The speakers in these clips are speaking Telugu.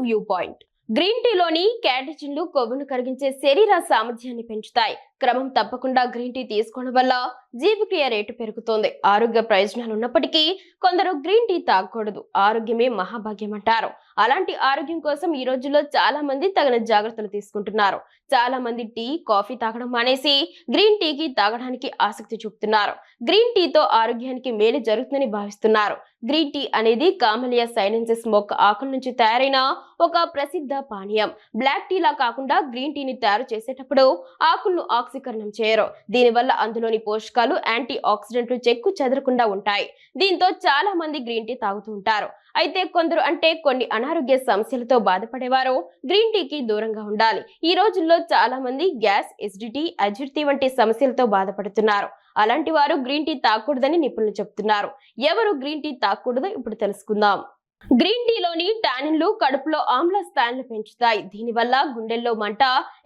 View point. గ్రీన్ టీలోని క్యాటజిన్లు కొవ్వును కరిగించే శరీర సామర్థ్యాన్ని పెంచుతాయి. క్రమం తప్పకుండా గ్రీన్ టీ తీసుకోవడం వల్ల జీవక్రియ రేటు పెరుగుతోంది. ఆరోగ్య ప్రయోజనాలు ఉన్నప్పటికీ కొందరు గ్రీన్ టీ తాగకూడదు. ఆరోగ్యమే మహాభాగ్యం అంటారు. అలాంటి ఆరోగ్యం కోసం ఈ రోజుల్లో చాలా మంది తగిన జాగ్రత్తలు తీసుకుంటున్నారు. చాలా మంది టీ కాఫీ తాగడం మానేసి గ్రీన్ టీకి తాగడానికి ఆసక్తి చూపుతున్నారు. గ్రీన్ టీతో ఆరోగ్యానికి మేలు జరుగుతుందని భావిస్తున్నారు. గ్రీన్ టీ అనేది కామలియా సైనెన్సిస్ మొక్క ఆకుల నుంచి తయారైన ఒక ప్రసిద్ధ పానీయం. బ్లాక్ టీ లా కాకుండా గ్రీన్ టీని తయారు చేసేటప్పుడు ఆకులను ఆక్సీకరణం చేయరు. దీనివల్ల అందులోని పోషకాలు యాంటీ ఆక్సిడెంట్లు చెక్కు చెదరకుండా ఉంటాయి. దీంతో చాలా మంది గ్రీన్ టీ తాగుతూ ఉంటారు. అయితే కొందరు అంటే కొన్ని అనారోగ్య సమస్యలతో బాధపడేవారు గ్రీన్ టీకి దూరంగా ఉండాలి. ఈ రోజుల్లో చాలా మంది గ్యాస్ ఎసిడిటీ అజిడిటీ వంటి సమస్యలతో బాధపడుతున్నారు. అలాంటి వారు గ్రీన్ టీ తాగకూడదని నిపుణులు చెప్తున్నారు. ఎవరు గ్రీన్ టీ తాగకూడదో ఇప్పుడు తెలుసుకుందాం. గ్రీన్ టీలోని టానిన్లు కడుపులో ఆమ్ల స్థాయిలను పెంచుతాయి. దీనివల్ల గుండెల్లో మంట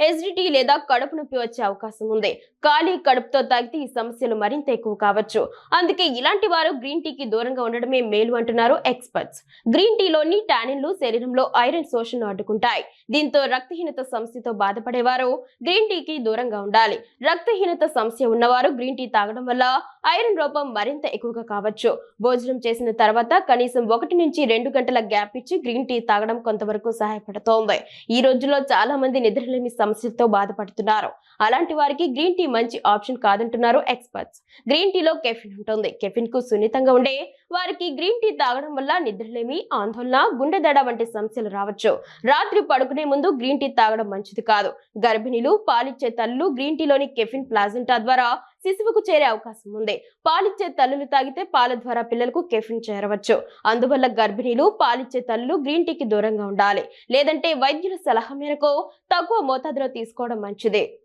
ఎసిడిటీ లేదా కడుపు నొప్పి వచ్చే అవకాశం ఉంది. ఖాళీ కడుపుతో తాగితే ఈ సమస్యలు మరింత ఎక్కువ కావచ్చు. అందుకే ఇలాంటి వారు గ్రీన్ టీకి దూరంగా ఉండడమే మేలు అంటున్నారు ఎక్స్పర్ట్స్. గ్రీన్ టీలోని టానిన్లు శరీరంలో ఐరన్ శోషణను అడ్డుకుంటాయి. దీంతో రక్తహీనత సమస్యతో బాధపడేవారు గ్రీన్ టీకి దూరంగా ఉండాలి. రక్తహీనత సమస్య ఉన్నవారు గ్రీన్ టీ తాగడం వల్ల ఐరన్ రూపం మరింత ఎక్కువగా కావచ్చు. భోజనం చేసిన తర్వాత కనీసం ఒకటి నుంచి రెండు గంటల గ్యాప్ ఇచ్చి గ్రీన్ టీ తాగడం కొంతవరకు సహాయపడుతోంది. ఈ రోజుల్లో చాలా మంది నిద్రలేమి సమస్యలతో బాధపడుతున్నారు. అలాంటి వారికి గ్రీన్ టీ మంచి ఆప్షన్ కాదంటున్నారు ఎక్స్పర్ట్స్. గ్రీన్ టీలో కెఫిన్ ఉంటుంది. కెఫిన్కు సున్నితంగా ఉండే వారికి గ్రీన్ టీ తాగడం వల్ల నిద్రలేమి ఆందోళన గుండె దడ వంటి సమస్యలు రావచ్చు. రాత్రి పడుకునే ముందు గ్రీన్ టీ తాగడం మంచిది కాదు. గర్భిణీలు పాలిచ్చే తల్లు గ్రీన్ టీలోని కెఫిన్ ప్లాజెంటా ద్వారా శిశువుకు చేరే అవకాశం ఉంది. పాలిచ్చే తల్లులు తాగితే పాల ద్వారా పిల్లలకు కెఫిన్ చేరవచ్చు. అందువల్ల గర్భిణీలు పాలిచ్చే తల్లులు గ్రీన్ టీకి దూరంగా ఉండాలి. లేదంటే వైద్యుల సలహా మేరకు తక్కువ మోతాదులో తీసుకోవడం మంచిదే.